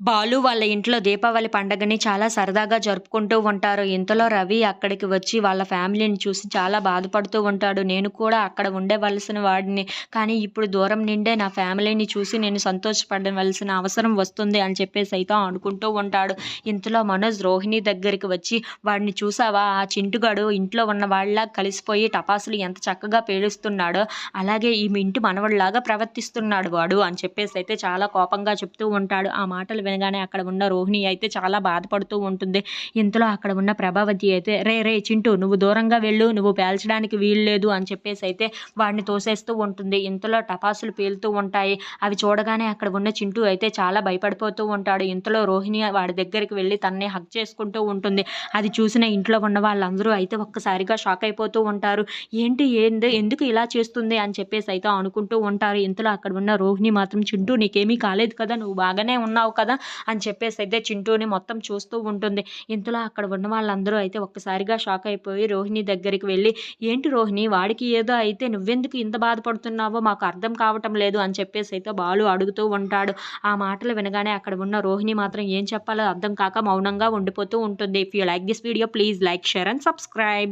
బాలు వాళ్ళ ఇంట్లో దీపావళి పండగని చాలా సరదాగా జరుపుకుంటూ ఉంటారు. ఇంతలో రవి అక్కడికి వచ్చి వాళ్ళ ఫ్యామిలీని చూసి చాలా బాధపడుతూ ఉంటాడు. నేను కూడా అక్కడ ఉండేవలసిన వాడిని. కానీ ఇప్పుడు దూరం నుండే నా ఫ్యామిలీని చూసి నేను సంతోషపడవలసిన అవసరం వస్తుంది అని చెప్పేసి అయితే అనుకుంటూ ఉంటాడు. ఇంతలో మనోజ్ రోహిణి దగ్గరికి వచ్చి వాడిని చూసావా ఆ చింటుగాడు ఇంట్లో ఉన్న వాళ్ళలా కలిసిపోయి టపాసులు ఎంత చక్కగా పేలుస్తున్నాడో అలాగే ఈ ఇంటి మనవడిలాగా ప్రవర్తిస్తున్నాడు వాడు అని చెప్పేసి అయితే చాలా కోపంగా చెప్తూ ఉంటాడు. ఆ మాటలు వినగానే అక్కడ ఉన్న రోహిణి అయితే చాలా బాధపడుతూ ఉంటుంది. ఇంతలో అక్కడ ఉన్న ప్రభావతి అయితే రే రే చింటూ నువ్వు దూరంగా వెళ్ళు నువ్వు పేల్చడానికి వీల్లేదు అని చెప్పేసి అయితే వాడిని తోసేస్తూ ఉంటుంది. ఇంతలో టపాసులు పేలుతూ ఉంటాయి. అవి చూడగానే అక్కడ ఉన్న చింటూ అయితే చాలా భయపడిపోతూ ఉంటాడు. ఇంతలో రోహిణి వాడి దగ్గరికి వెళ్ళి తన్నే హక్ చేసుకుంటూ ఉంటుంది. అది చూసిన ఇంట్లో ఉన్న వాళ్ళందరూ అయితే ఒక్కసారిగా షాక్ అయిపోతూ ఉంటారు. ఏంటి ఏంది ఎందుకు ఇలా చేస్తుంది అని చెప్పేసి అయితే అనుకుంటూ ఉంటారు. ఇంతలో అక్కడ ఉన్న రోహిణి మాత్రం చింటూ నీకేమీ కాలేదు కదా నువ్వు బాగానే ఉన్నావు కదా అని చెప్పేసి అయితే చింటూని మొత్తం చూస్తూ ఉంటుంది. ఇంతలో అక్కడ ఉన్న వాళ్ళందరూ అయితే ఒక్కసారిగా షాక్ అయిపోయి రోహిణి దగ్గరికి వెళ్ళి ఏంటి రోహిణి వాడికి ఏదో అయితే నువ్వెందుకు ఇంత బాధపడుతున్నావో మాకు అర్థం కావటం లేదు అని చెప్పేసి అయితే బాలు అడుగుతూ ఉంటాడు. ఆ మాటలు వినగానే అక్కడ ఉన్న రోహిణి మాత్రం ఏం చెప్పాలో అర్థం కాక మౌనంగా ఉండిపోతూ ఉంటుంది. If you like this video please like share and subscribe.